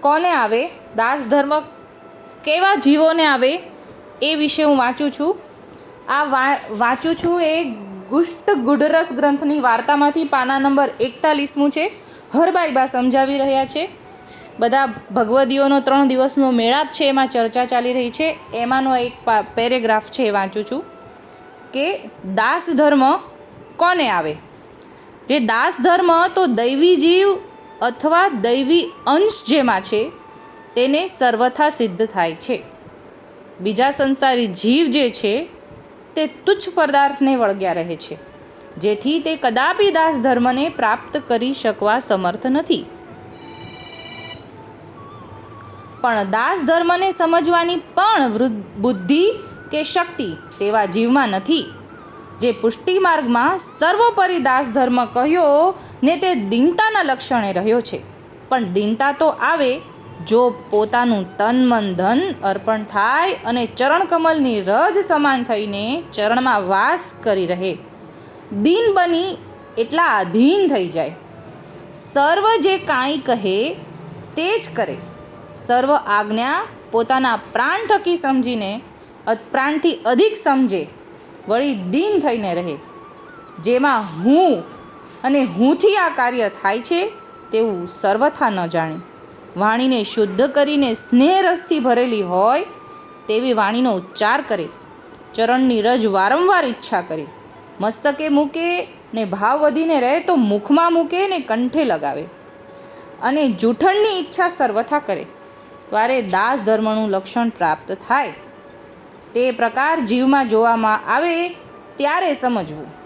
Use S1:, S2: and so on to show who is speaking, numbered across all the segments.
S1: કોને આવે? દાસ ધર્મ કેવા જીવોને આવે? એ વિશે હું વાંચું છું. આ વાંચું છું એ ગુષ્ટ ગુડરસ ગ્રંથની વાર્તામાંથી પાના નંબર એકતાલીસમું છે. હરબાઈબા સમજાવી રહ્યા છે. બધા ભગવદીઓનો ત્રણ દિવસનો મેળાપ છે, એમાં ચર્ચા ચાલી રહી છે. એમાંનો એક પેરેગ્રાફ છે એ વાંચું છું. કે દાસ ધર્મ કોને આવે? જે દાસ ધર્મ તો દૈવી જીવ અથવા દૈવી અંશ જેમાં છે, તેને સર્વથા સિદ્ધ થાય છે. બીજા સંસારી જીવ જે છે, તે તુચ્છ પદાર્થને વળગ્યા રહે છે, જેથી તે કદાપી દાસ ધર્મને પ્રાપ્ત કરી શકવા સમર્થ નથી. પણ દાસ ધર્મને સમજવાની પણ બુદ્ધિ કે શક્તિ તેવા જીવમાં નથી. જે પુષ્ટિ માર્ગમાં સર્વોપરી દાસ ધર્મ કહ્યો ને તે દીનતાના લક્ષણે રહ્યો છે. પણ દીનતા તો આવે જો પોતાનું તન મન ધન અર્પણ થાય અને ચરણકમલની રજ સમાન થઈને ચરણમાં વાસ કરી રહે. દીન બની એટલા અધીન થઈ જાય. સર્વ જે કાંઈ કહે તે જ કરે. સર્વ આજ્ઞા પોતાના પ્રાણ થકી સમજીને પ્રાણથી અધિક સમજે. વળી દીન થઈને રહે. જેમાં હું અને હુંથી આ કાર્ય થાય છે તેવું સર્વથા ન જાણે. વાણીને શુદ્ધ કરીને સ્નેહરસથી ભરેલી હોય તેવી વાણીનો ઉચ્ચાર કરે. ચરણની રજ વારંવાર ઈચ્છા કરે. મસ્તકે મૂકે ને ભાવ વધીને રહે તો મુખમાં મૂકે ને કંઠે લગાવે. અને જૂઠણની ઈચ્છા સર્વથા કરે. ત્યારે દાસ ધર્મનું લક્ષણ પ્રાપ્ત થાય. તે પ્રકાર જીવમાં જોવામાં આવે ત્યારે સમજવું.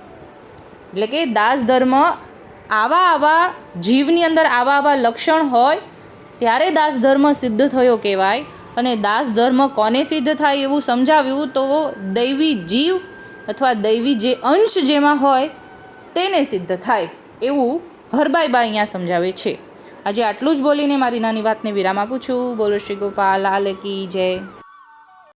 S1: એટલે કે દાસ ધર્મ આવા આવા જીવની અંદર આવા આવા લક્ષણ હોય, ત્યારે દાસ ધર્મ સિદ્ધ થયો કહેવાય. અને દાસ ધર્મ કોને સિદ્ધ થાય એવું સમજાવ્યું તો દૈવી જીવ અથવા દૈવી જે અંશ જેમાં હોય, તેને સિદ્ધ થાય એવું હરબાઈબા અહીંયા સમજાવે છે. આજે આટલું જ બોલીને મારી નાની વાતને વિરામ આપું છું. બોલો શ્રી ગોપાલ લાલ કી જય.